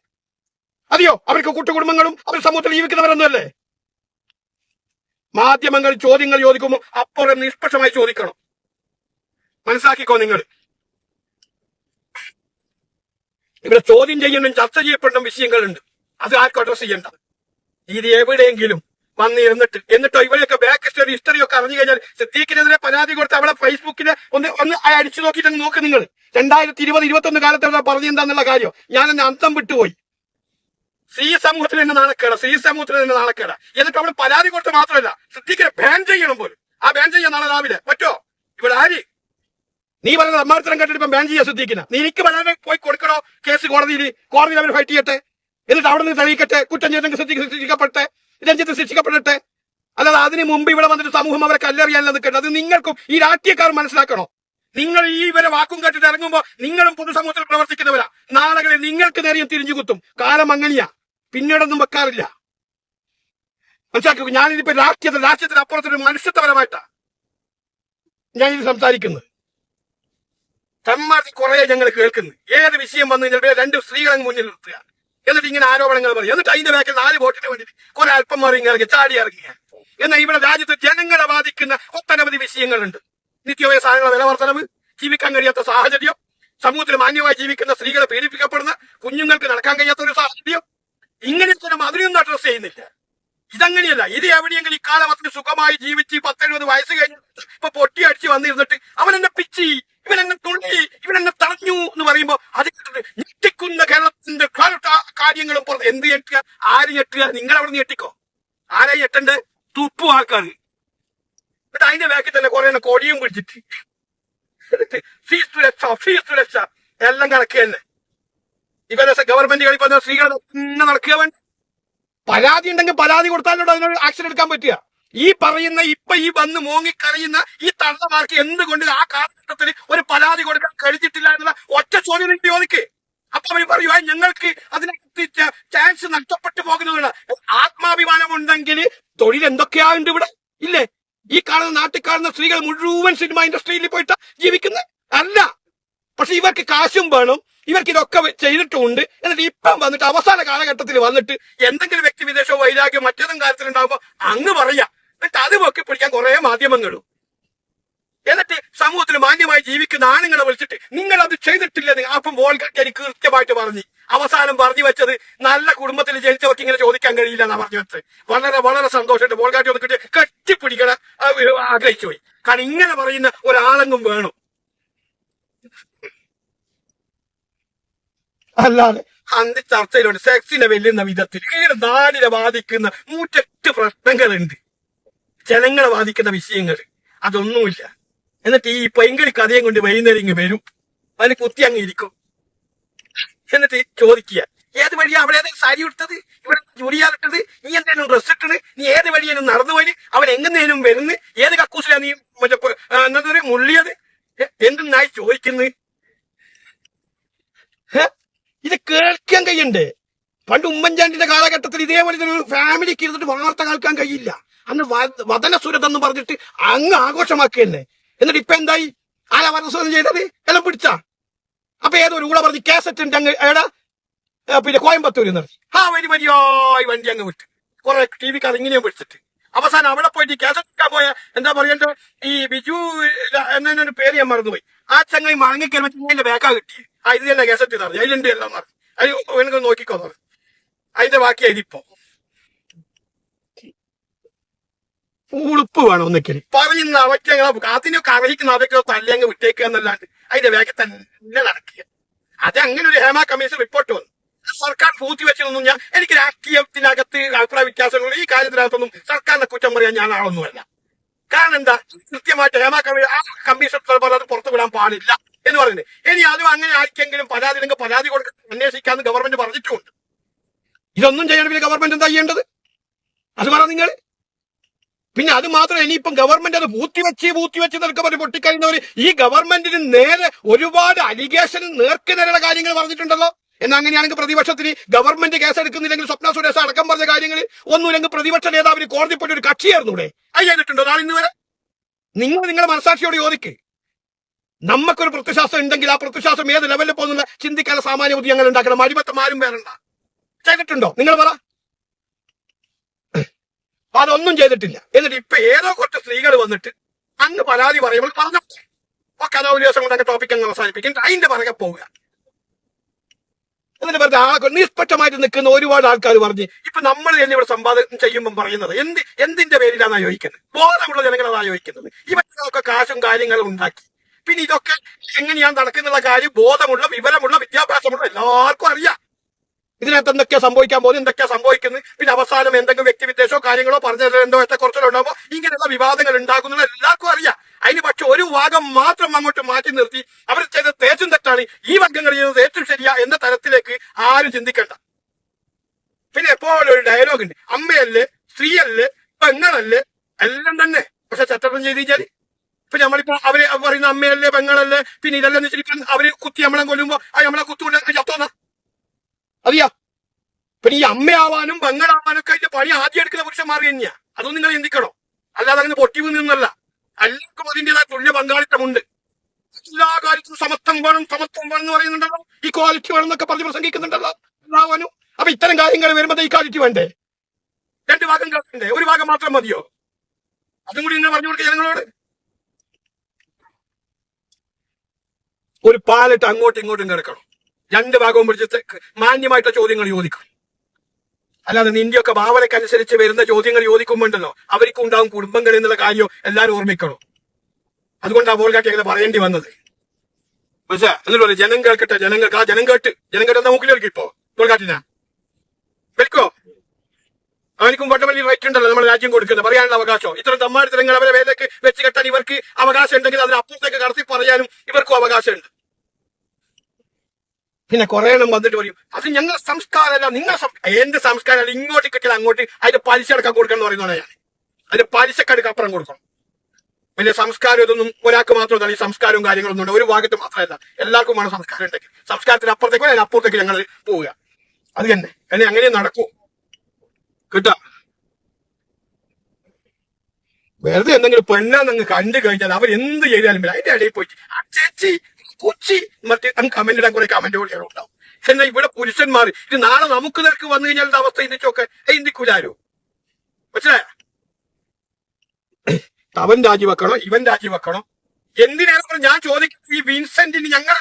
അതെയോ? അവർക്ക് കൂട്ടുകുടുംബങ്ങളും അവർ സമൂഹത്തിൽ ജീവിക്കുന്നവരൊന്നുമല്ലേ? മാധ്യമങ്ങൾ ചോദ്യങ്ങൾ ചോദിക്കുമ്പോൾ അപ്പുറം നിഷ്പക്ഷമായി ചോദിക്കണം. മനസ്സിലാക്കിക്കോ നിങ്ങൾ? ഇവിടെ ചോദ്യം ചെയ്യേണ്ടും ചർച്ച ചെയ്യപ്പെടുന്ന വിഷയങ്ങളുണ്ട്. അത് ആർക്കും അഡ്രസ് ചെയ്യണ്ട. ഇത് എവിടെയെങ്കിലും വന്നിരുന്നിട്ട് എന്നിട്ടോ ഇവരെയൊക്കെ ബാക്ക് ഹിസ്റ്ററി ഹിസ്റ്ററി ഒക്കെ അറിഞ്ഞു കഴിഞ്ഞാൽ സിദ്ദീഖിനെതിരെ പരാതി കൊടുത്ത് അവളെ ഫേസ്ബുക്കിൽ ഒന്ന് ഒന്ന് അടിച്ചു നോക്കിയിട്ട് നോക്ക് നിങ്ങൾ. രണ്ടായിരത്തി ഇരുപത് ഇരുപത്തൊന്ന് കാലത്ത് അവളെ പറഞ്ഞു എന്താന്നുള്ള കാര്യം. ഞാൻ എന്നെ അന്തം വിട്ടുപോയി. സ്ത്രീ സമൂഹത്തിൽ തന്നെ നാണക്കേട സി സമൂഹത്തിൽ തന്നെ നാണക്കേട എന്നിട്ട് അവിടെ പരാതി കൊടുത്ത് മാത്രമല്ല സിദ്ദീഖിനെ ബാൻ ചെയ്യണം പോലും. ആ ബാൻ ചെയ്യാൻ നാളെ രാവിലെ. പറ്റോ? ഇവിടെ ആര്? നീ പറഞ്ഞ അമ്മാർത്തരം കേട്ടിട്ട് ഇപ്പം ബാൻ ചെയ്യാൻ സിദ്ദീഖിനെ. നീ എനിക്ക് വളരെ പോയി കൊടുക്കണോ? കേസ് കോടതിയിൽ കോടതിയിൽ അവർ ഫൈറ്റ് ചെയ്യട്ടെ? എന്നിട്ട് അവിടെ നിന്ന് തെളിയിക്കട്ടെ? കുറ്റം ചെയ്തെങ്കിൽ സിദ്ദീഖ് ശിക്ഷിക്കപ്പെടട്ടെ? രഞ്ജിത്ത് ശിക്ഷിക്കപ്പെടട്ടെ? അല്ലാതെ അതിന് മുമ്പ് ഇവിടെ വന്നിട്ട് സമൂഹം അവരെ കല്ലെറിയാനല്ല നിൽക്കട്ടെ അത് നിങ്ങൾക്കും ഈ രാഷ്ട്രീയക്കാർ മനസ്സിലാക്കണോ? നിങ്ങൾ ഈ ഇവരെ വാക്കും കേട്ടിട്ട് ഇറങ്ങുമ്പോൾ നിങ്ങളും പൊതുസമൂഹത്തിൽ പ്രവർത്തിക്കുന്നവരാ. നാളുകളിൽ നിങ്ങൾക്ക് നേരെയും തിരിഞ്ഞു കുത്തും കാലം അങ്ങനെയാ പിന്നീടൊന്നും വെക്കാറില്ല. മനസ്സിലാക്കുക ഞാനിതിപ്പോ രാഷ്ട്രീയത്തിൽ രാഷ്ട്രീയത്തിന് അപ്പുറത്തൊരു മനുഷ്യത്വപരമായിട്ടാ ഞാൻ ഇത് സംസാരിക്കുന്നത്. തമ്മാർത്തി കുറെ ഞങ്ങൾ കേൾക്കുന്നു. ഏത് വിഷയം വന്നു കഴിഞ്ഞാൽ രണ്ട് സ്ത്രീകളെ മുന്നിൽ നിർത്തുക. എന്നിട്ട് ഇങ്ങനെ ആരോപണങ്ങൾ പറയും. എന്നിട്ട് അതിന്റെ ബാക്കിൽ നാല് വോട്ടിന് വേണ്ടി കുറെ അല്പന്മാർ ഇങ്ങനെ ഇറങ്ങി ചാടി ഇറങ്ങിയ എന്നാൽ ഇവിടെ രാജ്യത്ത് ജനങ്ങളെ ബാധിക്കുന്ന ഒട്ടനവധി വിഷയങ്ങളുണ്ട്. നിത്യമായ സാധനങ്ങളെ വില ജീവിക്കാൻ കഴിയാത്ത സാഹചര്യം സമൂഹത്തിൽ മാന്യമായി ജീവിക്കുന്ന സ്ത്രീകളെ പീഡിപ്പിക്കപ്പെടുന്ന കുഞ്ഞുങ്ങൾക്ക് നടക്കാൻ കഴിയാത്ത ഒരു സാഹചര്യം ഇങ്ങനെയൊക്കെ നമ്മൾ അതിനെയൊന്നും അഡ്രസ് ചെയ്യുന്നില്ല. ഇതങ്ങനെയല്ല. ഇത് എവിടെയെങ്കിലും ഇക്കാലത്തിന് സുഖമായി ജീവിച്ച് പത്തെഴുപത് വയസ്സ് കഴിഞ്ഞ് ഇപ്പൊ പൊട്ടി അടിച്ച് വന്നിരുന്നിട്ട് അവൻ എന്നെ പിച്ചി ഇവനെന്നെ തുള്ളി ഇവൻ എന്നെ തടഞ്ഞു എന്ന് പറയുമ്പോൾ അത് കേട്ടിട്ട് ഞെട്ടിക്കുന്ന കേരളത്തിന്റെ കാര്യങ്ങളും പുറത്ത് എന്ത് ഞെട്ടുക? ആര് ഞെട്ടുക? നിങ്ങൾ അവിടെ ഞെട്ടിക്കോ? ആരെ ഞെട്ടണ്ട്? തുപ്പു ആൾക്കാർ എന്നിട്ട് അതിന്റെ ബാക്കിൽ തന്നെ കുറെ കൊടിയും പിടിച്ചിട്ട്. ഫീ സുരക്ഷ സുരക്ഷ. എല്ലാം കണക്ക് തന്നെ. ഇവരെ ഗവൺമെന്റ് പറഞ്ഞ സ്ത്രീകൾ നടക്കുക വേണ്ട. പരാതി ഉണ്ടെങ്കിൽ പരാതി കൊടുത്താലോ അതിനൊരു ആക്ഷൻ എടുക്കാൻ പറ്റുക. ഈ പറയുന്ന ഇപ്പൊ ഈ വന്ന് മോങ്ങിക്കറിയുന്ന ഈ തള്ളമാർക്ക് എന്തുകൊണ്ട് ആ കാലഘട്ടത്തിൽ ഒരു പരാതി കൊടുക്കാൻ കഴിഞ്ഞിട്ടില്ല എന്നുള്ള ഒറ്റ ചോദ്യം എനിക്ക് ചോദിക്കെ. അപ്പൊ അവർ പറയുക ഞങ്ങൾക്ക് അതിനകത്ത് ചാൻസ് നഷ്ടപ്പെട്ടു പോകുന്നതാണ്. ആത്മാഭിമാനം ഉണ്ടെങ്കിൽ തൊഴിൽ എന്തൊക്കെയാണ്ട് ഇവിടെ? ഇല്ലേ? ഈ കാണുന്ന നാട്ടിൽ കാണുന്ന സ്ത്രീകൾ മുഴുവൻ സിനിമ ഇൻഡസ്ട്രിയിൽ പോയിട്ട് ജീവിക്കുന്നത് അല്ല. പക്ഷെ ഇവർക്ക് കാശും വേണം. ഇവർക്ക് ഇതൊക്കെ ചെയ്തിട്ടുണ്ട്. എന്നിട്ട് ഇപ്പം വന്നിട്ട് അവസാന കാലഘട്ടത്തിൽ വന്നിട്ട് എന്തെങ്കിലും വ്യക്തി വിദേശമോ വൈരാഗ്യം മറ്റേതും കാര്യത്തിലുണ്ടാകുമ്പോ അങ്ങ് പറയാ. എന്നിട്ട് അത് പൊക്കി പിടിക്കാൻ കുറെ മാധ്യമങ്ങളും. എന്നിട്ട് സമൂഹത്തിൽ മാന്യമായി ജീവിക്കുന്ന ആണുങ്ങളെ വിളിച്ചിട്ട് നിങ്ങൾ അത് ചെയ്തിട്ടില്ലെന്ന് അപ്പം വോൾഗാട്ടി കൃത്യമായിട്ട് പറഞ്ഞു. അവസാനം പറഞ്ഞു വെച്ചത് നല്ല കുടുംബത്തിൽ ജനിച്ചവർക്ക് ഇങ്ങനെ ചോദിക്കാൻ കഴിയില്ല എന്നാ പറഞ്ഞു വെച്ചത്. വളരെ വളരെ സന്തോഷമായിട്ട് വോൾഗാട്ടി ഒന്ന് കിട്ടി കെട്ടിപ്പിടിക്കണ. ആഗ്രഹിച്ചു പോയി കാരണം ഇങ്ങനെ പറയുന്ന ഒരാളെങ്കും വേണം. അല്ലാതെ അന്ന് ചർച്ചയിലുണ്ട്. സെക്സിനെ വെല്ലുന്ന വിധത്തിൽ. ഈ നാടിനെ ബാധിക്കുന്ന നൂറ്റെട്ട് പ്രശ്നങ്ങളുണ്ട്. ജനങ്ങളെ ബാധിക്കുന്ന വിഷയങ്ങൾ. അതൊന്നുമില്ല. എന്നിട്ട് ഈ പെങ്കിളി കഥയും കൊണ്ട് വൈകുന്നേരം ഇങ്ങ് വരും. അതിന് കുത്തി അങ്ങ് ഇരിക്കും. എന്നിട്ട് ചോദിക്കുക ഏത് വഴിയാ അവിടെ ഏതെങ്കിലും സാരി എടുത്തത് ഇവിടെ ചുരിയാറിട്ടത് നീ എന്തേലും ഡ്രസ് ഇട്ടത്? നീ ഏത് വഴിയേലും നടന്നു പോയി അവൻ എങ്ങനെയും വരുന്നു? ഏത് കക്കൂസിലാ നീ മറ്റേ എന്നത് മുള്ളിയത്? എന്തെന്നായി ചോദിക്കുന്നത്? ഇത് കേൾക്കാൻ കഴിയണ്ടേ? പണ്ട് ഉമ്മൻചാണ്ടിന്റെ കാലഘട്ടത്തിൽ ഇതേപോലെ ഒരു ഫാമിലിക്ക് ഇരുന്നിട്ട് വാർത്ത കേൾക്കാൻ കഴിയില്ല. അന്ന് വതന സുരത് എന്ന് പറഞ്ഞിട്ട് അങ്ങ് ആഘോഷമാക്കിയെന്നെ. എന്നിട്ട് ഇപ്പൊ എന്തായി? ആരാ വദനസുരം ചെയ്തത്? എല്ലാം പിടിച്ച? അപ്പൊ ഏതൊരു ഊള പറഞ്ഞ് കാസറ്റ് ഉണ്ട് അങ്ങ് എടാ പിന്നെ കോയമ്പത്തൂർ നിർത്തി ആ വരി വരിയായി വണ്ടി അങ്ങ് വിട്ട്. കുറെ ടി വിക്കാർ ഇങ്ങനെയും പിടിച്ചിട്ട്. അവസാനം അവിടെ പോയിട്ട് കേസറ്റ് പോയ എന്താ പറയണ്ട? ഈ ബിജു എന്നൊരു പേര് ഞാൻ മറന്നുപോയി. ആ ചങ്ങായി മടങ്ങിക്കരുമ്പോ ബാക്കാ കിട്ടി ആ ഇത് തന്നെ കാസറ്റ് പറഞ്ഞു അതിലുണ്ട് എല്ലാം പറഞ്ഞു അത് എനിക്ക് നോക്കിക്കോ പറഞ്ഞു അതിന്റെ ബാക്കി അതിപ്പോ ഉളുപ്പ് വേണം ഒന്നിക്കൽ. പറയുന്ന അവറ്റങ്ങളെ അതിനൊക്കെ അറിയിക്കുന്ന അതൊക്കെ തല്ലങ്ങ് വിട്ടേക്കുക എന്നല്ലാണ്ട് അതിന്റെ വേഗം തന്നെ നടക്കുക. അത് അങ്ങനെ ഒരു ഹേമ കമ്മീഷൻ റിപ്പോർട്ട് വന്നു. സർക്കാർ പൂത്തി വെച്ചതൊന്നും ഞാൻ എനിക്ക് രാഷ്ട്രീയത്തിനകത്ത് അഭിപ്രായ വ്യത്യാസങ്ങൾ ഈ കാര്യത്തിനകത്തൊന്നും സർക്കാരിനെ കുറ്റം പറയാൻ ഞാൻ ആളൊന്നുമല്ല. കാരണം എന്താ? കൃത്യമായിട്ട് ഹേമ കമ്മീഷൻ ആ കമ്മീഷൻ പുറത്തു വിടാൻ പാടില്ല. എന്ന് പറയുന്നത്. ഇനി അതും അങ്ങനെ ആർക്കെങ്കിലും പരാതി ഉണ്ടെങ്കിൽ പരാതി കൊടുക്ക അന്വേഷിക്കാന്ന് ഗവൺമെന്റ് പറഞ്ഞിട്ടുമുണ്ട് ഇതൊന്നും പിന്നെ ഗവൺമെന്റ് എന്താ ചെയ്യേണ്ടത്? അത് പറ നിങ്ങൾ. പിന്നെ അത് മാത്രം ഇനിയിപ്പം ഗവൺമെന്റ് അത് പൂത്തിവെച്ച് പൂത്തിവെച്ച് വെച്ച് പറഞ്ഞ് പൊട്ടിക്കഴിയുന്നവര് ഈ ഗവൺമെന്റിന് നേരെ ഒരുപാട് അലിഗേഷൻ നേർക്ക് നേരെയുള്ള കാര്യങ്ങൾ പറഞ്ഞിട്ടുണ്ടല്ലോ. എന്നാ അങ്ങനെയാണെങ്കിൽ പ്രതിപക്ഷത്തിന് ഗവൺമെന്റ് കേസ് എടുക്കുന്നില്ലെങ്കിൽ സ്വപ്ന സുരേഷ് അടക്കം പറഞ്ഞ കാര്യങ്ങൾ ഒന്നുമില്ലെങ്കിൽ പ്രതിപക്ഷ നേതാവിന് കോടതി പോയിട്ട് ഒരു കക്ഷിയായിരുന്നൂടെ അത് ചെയ്തിട്ടുണ്ടോ നാളെ ഇന്ന് വരെ? നിങ്ങൾ നിങ്ങളുടെ മനസാക്ഷിയോട് ചോദിക്ക്. നമുക്കൊരു പ്രത്യശ്വാസം ഉണ്ടെങ്കിൽ ആ പ്രത്യശ്വാസം ഏത് ലെവലിൽ പോകുന്ന ചിന്തിക്കാൻ സാമാന്യ ബുദ്ധി ഞങ്ങൾ ഉണ്ടാക്കണം. അടിമത്തം ആരും വേറണ്ട ചെയ്തിട്ടുണ്ടോ നിങ്ങൾ പറ. അപ്പൊ അതൊന്നും ചെയ്തിട്ടില്ല. എന്നിട്ട് ഇപ്പൊ ഏതോ കുറച്ച് സ്ത്രീകൾ വന്നിട്ട് അന്ന് പരാതി പറയുമ്പോൾ പറഞ്ഞു ഒക്കെ അതാ ഒരു ദിവസം കൊണ്ടൊക്കെ ടോപ്പിക് അങ്ങ് അവസാനിപ്പിക്കും. അതിന്റെ പുറകെ പോവുക. എന്നിട്ട് പറഞ്ഞ ആളെ നിഷ്പക്ഷമായിട്ട് നിൽക്കുന്ന ഒരുപാട് ആൾക്കാർ പറഞ്ഞ് ഇപ്പൊ നമ്മൾ തന്നെ ഇവിടെ സമ്പാദനം ചെയ്യുമ്പോൾ പറയുന്നത് എന്ത് എന്തിന്റെ പേരിലാണ് ആയോജിക്കുന്നത് ബോധമുള്ള ജനങ്ങളാണ് ആയോജിക്കുന്നത് ഇവരൊക്കെ കാശും കാര്യങ്ങളും ഉണ്ടാക്കി. പിന്നെ ഇതൊക്കെ എങ്ങനെയാണ് നടക്കുന്നുള്ള കാര്യം ബോധമുള്ള വിവരമുള്ള വിദ്യാഭ്യാസമുള്ള എല്ലാവർക്കും അറിയാം. ഇതിനകത്ത് എന്തൊക്കെയാ സംഭവിക്കാൻ പോകുന്നത് എന്തൊക്കെയാ സംഭവിക്കുന്നത്? പിന്നെ അവസാനം എന്തെങ്കിലും വ്യക്തിവിദ്വേഷമോ കാര്യങ്ങളോ പറഞ്ഞത് എന്തോ ഏറ്റക്കുറച്ചിലോ ഉണ്ടാകുമ്പോൾ ഇങ്ങനെയുള്ള വിവാദങ്ങൾ ഉണ്ടാകുന്നുള്ള എല്ലാവർക്കും അറിയാം. അതിന് പക്ഷെ ഒരു ഭാഗം മാത്രം അങ്ങോട്ട് മാറ്റി നിർത്തി അവർ ചെയ്ത തേച്ചും തെറ്റാണ്. ഈ വർഗങ്ങൾ ചെയ്തത് ഏറ്റവും ശരിയാ എന്ന തരത്തിലേക്ക് ആരും ചിന്തിക്കണ്ട. പിന്നെ എപ്പോഴും ഒരു ഡയലോഗ് ഉണ്ട്. അമ്മയല്ലേ സ്ത്രീയല്ലേ പെങ്ങളല്ലേ എല്ലാം തന്നെ. പക്ഷെ ചട്ടം ചെയ്ത് കഴിഞ്ഞാൽ ഇപ്പൊ നമ്മളിപ്പോ അവർ പറയുന്ന അമ്മയല്ലേ പെങ്ങളല്ലേ പിന്നെ ഇതെല്ലാം വെച്ചിട്ട് അവർ കുത്തി നമ്മളെ കൊല്ലുമ്പോ ആ നമ്മളെ കുത്തുകൊണ്ട് ചത്തോന്ന അറിയാ? പിന്നെ ഈ അമ്മയാവാനും പെങ്ങളാവാനും ഒക്കെ അതിന്റെ പണി ആദ്യം എടുക്കുന്ന പുരുഷന്മാർ തന്നെയാ. അതൊന്നും നിങ്ങൾ ചിന്തിക്കണോ? അല്ലാതെ അങ്ങനെ പൊട്ടി നിന്നല്ല. എല്ലാവർക്കും അതിന്റെതായ തുല്യ പങ്കാളിത്തമുണ്ട്. എല്ലാ കാര്യത്തിലും സമത്വം വേണം സമത്വം വേണം എന്ന് പറയുന്നുണ്ടല്ലോ. ഈ ക്വാളിറ്റി വേണം എന്നൊക്കെ പറഞ്ഞ് പ്രസംഗിക്കുന്നുണ്ടല്ലോ എല്ലാവനും അപ്പൊ ഇത്തരം കാര്യങ്ങൾ വരുമ്പോൾ ഈ ക്വാളിറ്റി വേണ്ടേ? രണ്ട് ഭാഗം കേൾക്കണ്ടേ? ഒരു ഭാഗം മാത്രം മതിയോ? അതും കൂടി ഇങ്ങനെ പറഞ്ഞു കൊടുക്കുക ജനങ്ങളോട്. ഒരു പാലറ്റ് അങ്ങോട്ടും ഇങ്ങോട്ടും കിടക്കണം. രണ്ട് ഭാഗവും പിടിച്ചിട്ട് മാന്യമായിട്ടുള്ള ചോദ്യങ്ങൾ ചോദിക്കണം അല്ലാതെ നിന്റെയൊക്കെ ഭാവനക്കനുസരിച്ച് വരുന്ന ചോദ്യങ്ങൾ ചോദിക്കുമ്പോണ്ടല്ലോ അവർക്കും ഉണ്ടാവും കുടുംബങ്ങൾ എന്നുള്ള കാര്യം എല്ലാവരും ഓർമ്മിക്കണം. അതുകൊണ്ടാണ് പോൾക്കാട്ടി അങ്ങനെ പറയേണ്ടി വന്നത്. പക്ഷേ എന്നിട്ട് പറയും ജനം കേൾക്കട്ടെ ജനം കേൾക്ക ആ ജനം കേട്ട് ജനം കേട്ട് നമുക്ക് കേൾക്കും ഇപ്പോ. ബോൾഗാട്ടിനാ വിൽക്കോ അവനിക്കും വട്ടവല്ലി റൈറ്റ് ഉണ്ടല്ലോ നമ്മുടെ രാജ്യം കൊടുക്കുന്നത്. പറയാനുള്ള അവകാശം. ഇത്ര തമ്മാടിത്തരങ്ങൾ അവരെ വേദക്ക് വെച്ച് കെട്ടാൻ ഇവർക്ക് അവകാശം ഉണ്ടെങ്കിൽ അതിന് അപ്പുറത്തേക്ക് കടത്തി പറയാനും ഇവർക്കും അവകാശമുണ്ട്. പിന്നെ കുറെ എണ്ണം വന്നിട്ട് പറയും അത് ഞങ്ങൾ സംസ്കാരമല്ല നിങ്ങളുടെ സം- എന്ത് സംസ്കാരമല്ല ഇങ്ങോട്ട് കിട്ടിയാൽ അങ്ങോട്ട് അതിന്റെ പലിശ അടക്കാൻ കൊടുക്കണം എന്ന് പറയുന്നതാണ് ഞാൻ. അതിന്റെ പലിശക്കടുക്ക് അപ്പുറം കൊടുക്കണം. വലിയ സംസ്കാരം ഇതൊന്നും ഒരാൾക്ക് മാത്രമല്ല ഈ സംസ്കാരവും കാര്യങ്ങളൊന്നും ഉണ്ട് ഒരു ഭാഗത്ത് മാത്രമല്ല. എല്ലാവർക്കും വേണം സംസ്കാരം ഉണ്ടെങ്കിൽ. സംസ്കാരത്തിന് അപ്പുറത്തേക്ക് അതിന് അപ്പുറത്തേക്ക് ഞങ്ങൾ പോവുക. അത് തന്നെ. അങ്ങനെ നടക്കൂ. കിട്ടാ. വെറുതെ എന്തെങ്കിലും പെണ്ണാന്നങ്ങ് കണ്ടു കഴിഞ്ഞാൽ അവർ എന്ത് ചെയ്താലും ഇല്ല. അതിന്റെ ഇടയിൽ ആ ചേച്ചി കൊച്ചി മറ്റേ കമന്റ് ഇടാൻ കുറെ കമന്റ് കൂടിയാണ് ഉണ്ടാവും. എന്നാൽ ഇവിടെ പുരുഷന്മാർ ഇത് നാളെ നമുക്ക് നിരക്ക് വന്നു കഴിഞ്ഞാൽ അവസ്ഥ? ഇന്നിച്ചൊക്കെ ഇന്ത്യക്കൂലാരോ മനസ്സിലായ? അവൻ രാജിവെക്കണോ? ഇവൻ രാജിവെക്കണോ? എന്തിനാണ് ഞാൻ ചോദിക്കുന്നത് ഈ വിൻസെന്റിന് ഞങ്ങൾ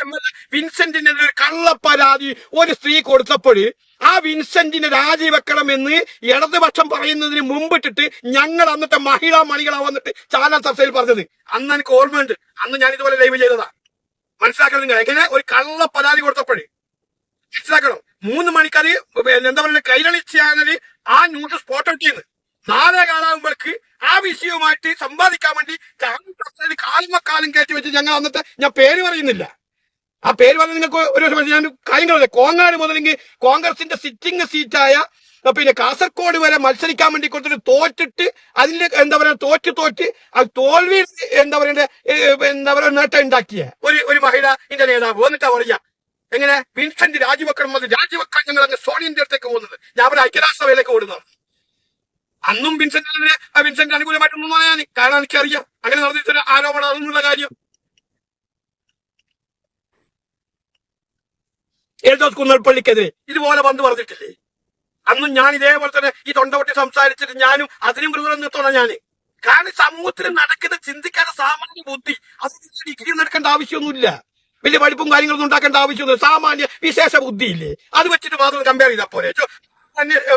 വിൻസെന്റിന് ഒരു കള്ളപ്പരാതി ഒരു സ്ത്രീ കൊടുത്തപ്പോൾ ആ വിൻസെന്റിനെ രാജിവെക്കണമെന്ന് ഇടതുപക്ഷം പറയുന്നതിന് മുമ്പിട്ടിട്ട് ഞങ്ങൾ അന്നത്തെ മഹിളാ മണികളാ വന്നിട്ട് ചാനൽ ചർച്ചയിൽ പറഞ്ഞത്. അന്ന് എനിക്ക് ഓർമ്മയുണ്ട്. അന്ന് ഞാൻ ഇതുപോലെ ലൈവ് ചെയ്തതാ. മനസ്സിലാക്കണം നിങ്ങൾ. എങ്ങനെ? ഒരു കള്ള പരാതി കൊടുത്തപ്പോഴേ മനസ്സിലാക്കണം. മൂന്ന് മണിക്കത് എന്താ പറയുക കൈരളി ചാനൽ ആ ന്യൂസ് സ്പോട്ട് ഔട്ട് ചെയ്യുന്നത് നാളെ കാലാകുമ്പോഴേക്ക് ആ വിഷയവുമായിട്ട് സമ്പാദിക്കാൻ വേണ്ടി ചാനൽ ചർച്ചയിൽ കാൽമക്കാലം കയറ്റി വെച്ച് ഞങ്ങൾ അന്നത്തെ ഞാൻ പേര് പറയുന്നില്ല. ആ പേര് പറഞ്ഞ് നിങ്ങൾക്ക് ഒരു ഞാൻ കാര്യങ്ങളല്ലേ കോങ്ങാട് മുതലെങ്കിൽ കോൺഗ്രസിന്റെ സിറ്റിംഗ് സീറ്റായ പിന്നെ കാസർഗോഡ് വരെ മത്സരിക്കാൻ വേണ്ടി കൊടുത്തിട്ട് തോറ്റിട്ട് അതിന്റെ എന്താ പറയാ തോറ്റ് തോറ്റ് ആ തോൽവി എന്താ പറയണ്ടേ എന്താ പറയുക നേട്ടം ഉണ്ടാക്കിയ. ഒരു ഒരു മഹിള ഇതിന്റെ നേതാവ് എന്നിട്ടാ പറയാ എങ്ങനെ? വിൻസെന്റ് രാജിവെക്കണം അത് രാജിവെക്കാൻ ഞങ്ങൾ അങ്ങ് സോണിയന്റെ അടുത്തേക്ക് പോകുന്നത്. ഞാൻ അവിടെ ഐക്യരാഷ്ട്രസഭയിലേക്ക് ഓടുന്നത് അന്നും വിൻസെന്റ് വിൻസെന്റ് അനുകൂലമായിട്ടൊന്നും പറയാൻ കാരണം എനിക്കറിയാം. അങ്ങനെ നടന്നിട്ടൊരു ആരോപണം അതൊന്നുള്ള കാര്യം. എൽദോസ് കുന്നൽപ്പള്ളിക്കെതിരെ ഇതുപോലെ വന്ന് പറഞ്ഞിട്ടില്ലേ? അന്നും ഞാൻ ഇതേപോലെ തന്നെ ഈ തൊണ്ടപൊട്ടി സംസാരിച്ചിട്ട് ഞാനും അതിനും പ്രതിരോധം നിർത്തണം ഞാൻ. കാരണം സമൂഹത്തിൽ നടക്കുന്ന ചിന്തിക്കാത്ത സാമാന്യ ബുദ്ധി അത് ഡിഗ്രി നടക്കേണ്ട ആവശ്യമൊന്നുമില്ല. വലിയ പഠിപ്പും കാര്യങ്ങളൊന്നും ഉണ്ടാക്കേണ്ട ആവശ്യമൊന്നുമില്ല. സാമാന്യ വിശേഷ ബുദ്ധി ബുദ്ധിയില്ലേ? അത് വെച്ചിട്ട് മാത്രം കമ്പയർ ചെയ്താൽ പോരെ.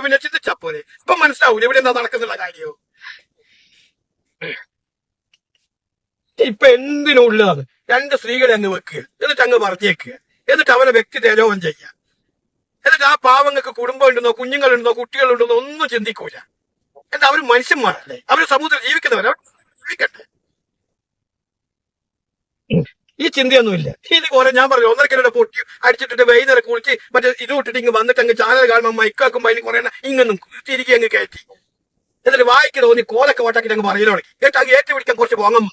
പിന്നെ ചിന്തിച്ചാ പോരെ. ഇപ്പൊ മനസ്സിലാവൂല ഇവിടെ എന്താ നടക്കുന്നുള്ള കാര്യോ ഇപ്പൊ എന്തിനുള്ളതാണ് രണ്ട് സ്ത്രീകളെ അങ്ങ് വെക്കുക എന്നിട്ട് അങ്ങ് പറഞ്ഞേക്കുക എന്നിട്ട് അവരെ വ്യക്തി തേജോവം ചെയ്യുക എന്നിട്ട് ആ പാവങ്ങൾക്ക് കുടുംബം ഉണ്ടെന്നോ കുഞ്ഞുങ്ങളുണ്ടെന്നോ കുട്ടികളുണ്ടെന്നോ ഒന്നും ചിന്തിക്കൂല. എന്താ അവർ മനുഷ്യന്മാരല്ലേ? അവർ സമൂഹത്തിൽ ജീവിക്കുന്നവരെ. ജീവിക്കട്ടെ. ഈ ചിന്തയൊന്നുമില്ല. ഇതുപോലെ ഞാൻ പറഞ്ഞു ഒന്നര കിലോ പൊട്ടി അടിച്ചിട്ടിട്ട് വൈകുന്നേരം കുളിച്ച് മറ്റേ ഇത് വിട്ടിട്ട് ഇങ്ങ് വന്നിട്ട് അങ്ങ് ചാനൽ കാണുമ്പോൾ മൈക്കാക്കുമ്പോൾ അതിന് കുറേ ഇങ്ങൊന്നും തിരികെ അങ്ങ് കയറ്റി. എന്നിട്ട് വായിക്കണോ നീ കോലൊക്കെ വട്ടാക്കിട്ട് അങ്ങ് പറയലോ കേട്ടാ അങ്ങ് ഏറ്റുപിടിക്കാൻ കുറച്ച് പോങ്ങം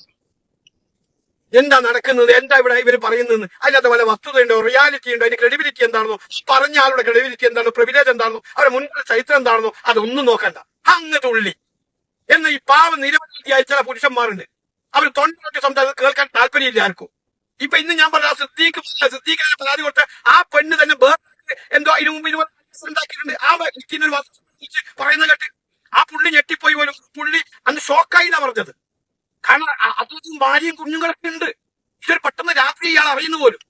എന്താ നടക്കുന്നത്? എന്താ ഇവിടെ ഇവർ പറയുന്നത് അതിനകത്ത് വല്ല വസ്തുതയുണ്ടോ? റിയാലിറ്റി ഉണ്ടോ? അതിന്റെ ക്രെഡിബിലിറ്റി എന്താണെന്നോ? പറഞ്ഞ ആളുടെ ക്രെഡിബിലിറ്റി എന്താണോ പ്രിവിലേജ് എന്താണോ അവരുടെ മുൻ ചരിത്രം എന്താണെന്നോ? അതൊന്നും നോക്കണ്ട. അങ്ങ് തുള്ളി. എന്ന ഈ പാവ നിരവധിയായ ചില പുരുഷന്മാരുണ്ട്. അവർ തൊണ്ടൊട്ടി സംസാരിച്ച് കേൾക്കാൻ താല്പര്യമില്ല ആർക്കും. ഇപ്പൊ ഇന്ന് ഞാൻ പറഞ്ഞ സിദ്ദീഖ് സിദ്ദീഖിനെ പരാതി കൊടുത്ത ആ പെണ്ണ് തന്നെ എന്തോ അതിനു മുമ്പ് ഉണ്ടാക്കിയിട്ടുണ്ട്. ആ വ്യക്തിന്റെ ഒരു പറയുന്ന കേട്ട് ആ പുള്ളി ഞെട്ടിപ്പോയി പോലും. പുള്ളി അന്ന് ഷോക്കായി എന്നാ പറഞ്ഞത്. കാരണം അതും ഭാര്യയും കുഞ്ഞുങ്ങളൊക്കെ ഉണ്ട്. ഇവർ പെട്ടെന്ന് രാത്രി ഇയാൾ അറിയുന്നു പോലും.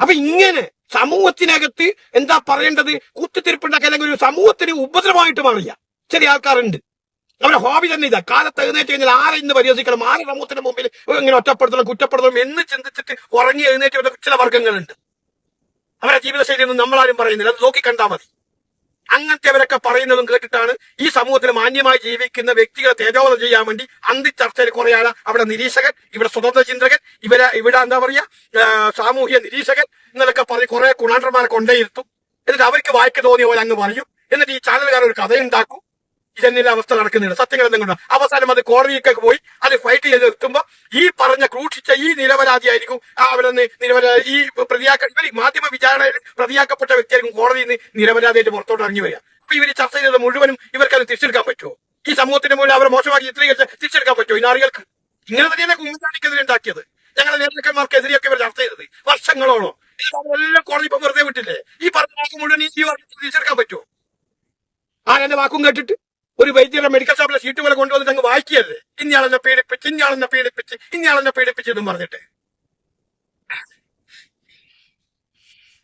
അപ്പൊ ഇങ്ങനെ സമൂഹത്തിനകത്ത് എന്താ പറയേണ്ടത്? കുത്തിത്തിരിപ്പുണ്ടാക്കി അല്ലെങ്കിൽ ഒരു സമൂഹത്തിന് ഉപദ്രവമായിട്ട് പറയുക ചില ആൾക്കാരുണ്ട്. അവരുടെ ഹോബി തന്നെ ഇതാ. കാലത്ത് എഴുന്നേറ്റ് കഴിഞ്ഞാൽ ആരെ ഇന്ന് പരിഹസിക്കണം? ആരെ സമൂഹത്തിന് മുമ്പിൽ ഇങ്ങനെ ഒറ്റപ്പെടുത്തണം കുറ്റപ്പെടുത്തണം എന്ന് ചിന്തിച്ചിട്ട് ഉറങ്ങി എഴുന്നേറ്റ് ചില വർഗങ്ങളുണ്ട് അവരുടെ ജീവിതശൈലിയൊന്നും നമ്മളാരും പറയുന്നില്ല. അത് നോക്കി കണ്ടാൽ മതി. അങ്ങനത്തെവരൊക്കെ പറയുന്നതും കേട്ടിട്ടാണ് ഈ സമൂഹത്തിൽ മാന്യമായി ജീവിക്കുന്ന വ്യക്തികളെ തേജോവധം ചെയ്യാൻ വേണ്ടി അന്തി ചർച്ചയിൽ കുറെ ആണ് അവിടെ നിരീക്ഷകൻ ഇവിടെ സ്വതന്ത്ര ചിന്തകൻ ഇവരെ ഇവിടെ എന്താ പറയാ സാമൂഹ്യ നിരീക്ഷകൻ എന്നൊക്കെ പറഞ്ഞ് കുറെ കുണാണ്ടർമാരെ കൊണ്ടേയിരുത്തും. എന്നിട്ട് അവർക്ക് വായിക്ക് തോന്നിയ പോലെ അങ്ങ് പറയും. എന്നിട്ട് ഈ ചാനലുകാരൊരു കഥയുണ്ടാക്കും. ഇതെന്നില്ല അവസ്ഥ നടക്കുന്നില്ല. സത്യങ്ങൾ എന്തെങ്കിലും അവസാനം അത് കോടതിയിലേക്ക് പോയി അത് ഫൈറ്റ് ചെയ്ത് നിർത്തുമ്പോ ഈ പറഞ്ഞ ക്രൂക്ഷിച്ച ഈ നിരപരാധിയായിരിക്കും. അവരെന്ന് നിരപരാധി ഈ പ്രതിയാക്ക മാധ്യമ വിചാരണയിൽ പ്രതിയാക്കപ്പെട്ട വ്യക്തിയായിരിക്കും കോടതിയിൽ നിന്ന് നിരപരാധിയായിട്ട് പുറത്തോട്ട് ഇറങ്ങി വരിക. അപ്പൊ ഇവർ ചർച്ച ചെയ്തത് മുഴുവനും ഇവർക്ക് അത് തിരിച്ചെടുക്കാൻ പറ്റുമോ? ഈ സമൂഹത്തിന്റെ മുന്നിൽ അവരെ മോശമാക്കി ചിത്രീകരിച്ച് തിരിച്ചെടുക്കാൻ പറ്റുമോ? ഇനാറികൾക്ക് നാറികൾക്ക് ഇങ്ങനെ തന്നെയാണ് കുമ്മനാടിക്കെതിരെ ഉണ്ടാക്കിയത്? ഞങ്ങളുടെ നേതാക്കന്മാർക്കെതിരെയൊക്കെ ഇവർ ചർച്ച ചെയ്തത് വർഷങ്ങളോളം. എല്ലാം കോടതി ഇപ്പൊ വെറുതെ വിട്ടില്ലേ? ഈ പറഞ്ഞ വാക്ക് മുഴുവൻ ഈ വർഷം തിരിച്ചെടുക്കാൻ പറ്റുമോ? ആരെന്റെ വാക്കും കേട്ടിട്ട്? ഒരു വൈദ്യരുടെ മെഡിക്കൽ ഷോപ്പിലെ സീറ്റ് പോലെ കൊണ്ടുവന്നിട്ട് അങ്ങ് വായിക്കരുത് ഇന്നയാളെന്നെ പീഡിപ്പിച്ച് ഇന്നയാളെന്നെ പീഡിപ്പിച്ച് ഇന്നയാളെന്നെ പീഡിപ്പിച്ച് എന്നും പറഞ്ഞിട്ട്.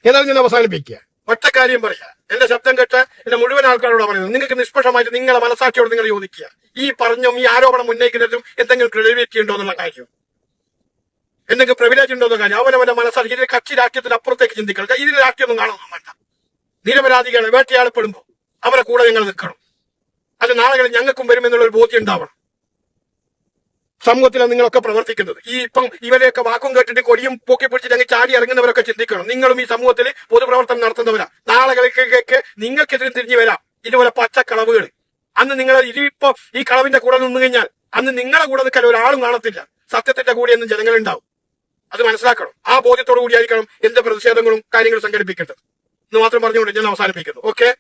ഏതായാലും ഞാൻ അവസാനിപ്പിക്കുക. ഒറ്റ കാര്യം പറയാ. എന്റെ ശബ്ദം കേട്ട എന്റെ മുഴുവൻ ആൾക്കാരോട് പറയുന്നത് നിങ്ങൾക്ക് നിഷ്പക്ഷമായിട്ട് നിങ്ങളെ മനസാക്ഷിയോട് നിങ്ങൾ ചോദിക്കുക. ഈ പറഞ്ഞും ഈ ആരോപണം ഉന്നയിക്കുന്നതും എന്തെങ്കിലും ക്രെഡിബിലിറ്റി ഉണ്ടോ എന്നുള്ള കാര്യം. എന്തെങ്കിലും പ്രിവിലേജ് ഉണ്ടോ എന്ന കാര്യം. അവനവന്റെ മനസ്സാക്ഷി. ഇതിൽ കക്ഷി രാഷ്ട്രീയത്തിന് അപ്പുറത്തേക്ക് ചിന്തിക്കണം ഇതിൽ രാഷ്ട്രീയമൊന്നും കാണുന്നു വേണ്ട. നിരപരാധികളെ വേട്ടയാളപ്പെടുമ്പോൾ അവരെ കൂടെ നിങ്ങൾ നിൽക്കണം. അത് നാളുകളിൽ ഞങ്ങൾക്കും വരുമെന്നുള്ള ഒരു ബോധ്യം ഉണ്ടാവണം. സമൂഹത്തിലാണ് നിങ്ങളൊക്കെ പ്രവർത്തിക്കുന്നത്. ഈ ഇപ്പം ഇവരെയൊക്കെ വാക്കും കേട്ടിട്ട് കൊടിയും പൊക്കി പിടിച്ചിട്ട് അങ്ങ് ചാടി ഇറങ്ങുന്നവരൊക്കെ ചിന്തിക്കണം. നിങ്ങളും ഈ സമൂഹത്തിൽ പൊതുപ്രവർത്തനം നടത്തുന്നവരാ. നാളുകളിലേക്ക് നിങ്ങൾക്കെതിരെ തിരിഞ്ഞു വരാം. ഇതുപോലെ പച്ചക്കളവുകൾ അന്ന് നിങ്ങൾ ഇതിപ്പോ ഈ കളവിന്റെ കൂടെ നിന്ന് കഴിഞ്ഞാൽ അന്ന് നിങ്ങളെ കൂടെ നിൽക്കാൻ ഒരാളും കാണത്തില്ല. സത്യത്തിന്റെ ജനങ്ങൾ ജനങ്ങളുണ്ടാവും. അത് മനസ്സിലാക്കണം. ആ ബോധ്യത്തോടു കൂടിയായിരിക്കണം എന്റെ പ്രതിഷേധങ്ങളും കാര്യങ്ങളും സംഘടിപ്പിക്കേണ്ടത്. എന്ന് മാത്രം പറഞ്ഞുകൊണ്ട് ഞാൻ അവസാനിപ്പിക്കുന്നു. ഓക്കെ?